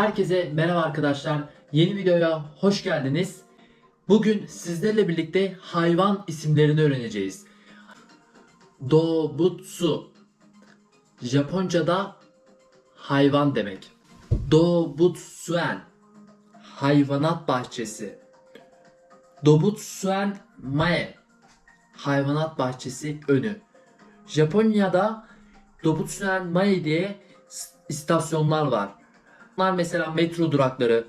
Herkese merhaba arkadaşlar. Yeni videoya hoş geldiniz. Bugün sizlerle birlikte hayvan isimlerini öğreneceğiz. Dobutsu Japonca'da hayvan demek. Dobutsuen hayvanat bahçesi. Dobutsuen mae hayvanat bahçesi önü. Japonya'da Dobutsuen mae diye istasyonlar var. Bunlar mesela metro durakları,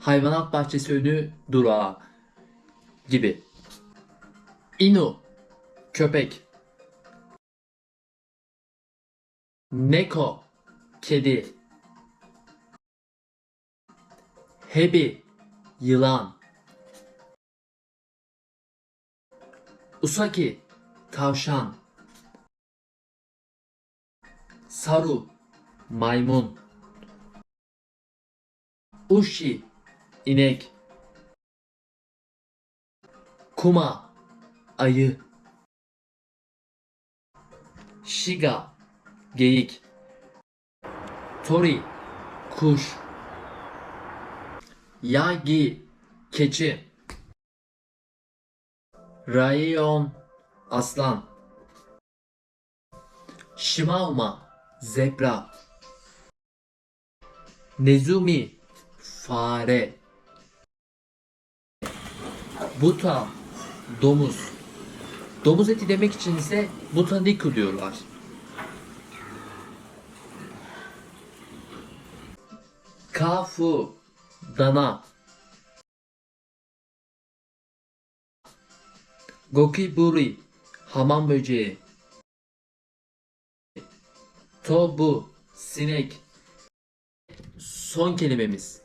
hayvanat bahçesi önü durağı gibi. Inu köpek. Neko kedi. Hebi yılan. Usaki tavşan. Saru maymun. Ushi inek. Kuma ayı. Shiga geyik. Tori kuş. Yagi keçi. Rayon aslan. Shimauma zebra. Nezumi fare. Buta domuz. Domuz eti demek için ise butaniku diyorlar. Kafu dana. Gokiburi hamam böceği. Tobu sinek. Son kelimemiz.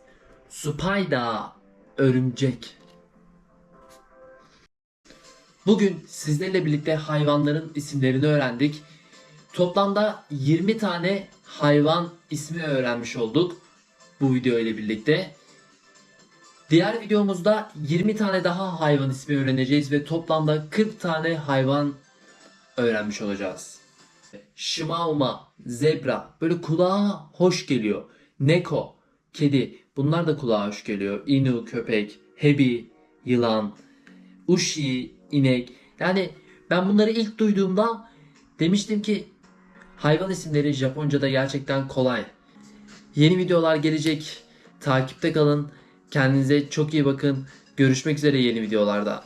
Spider örümcek. Bugün sizlerle birlikte hayvanların isimlerini öğrendik. Toplamda 20 tane hayvan ismi öğrenmiş olduk bu video ile birlikte. Diğer videomuzda 20 tane daha hayvan ismi öğreneceğiz ve toplamda 40 tane hayvan öğrenmiş olacağız. Shimauma, zebra böyle kulağa hoş geliyor. Neko, kedi bunlar da kulağa hoş geliyor. Inu, köpek, hebi, yılan, ushi, inek. Yani ben bunları ilk duyduğumda demiştim ki hayvan isimleri Japonca'da gerçekten kolay. Yeni videolar gelecek. Takipte kalın. Kendinize çok iyi bakın. Görüşmek üzere yeni videolarda.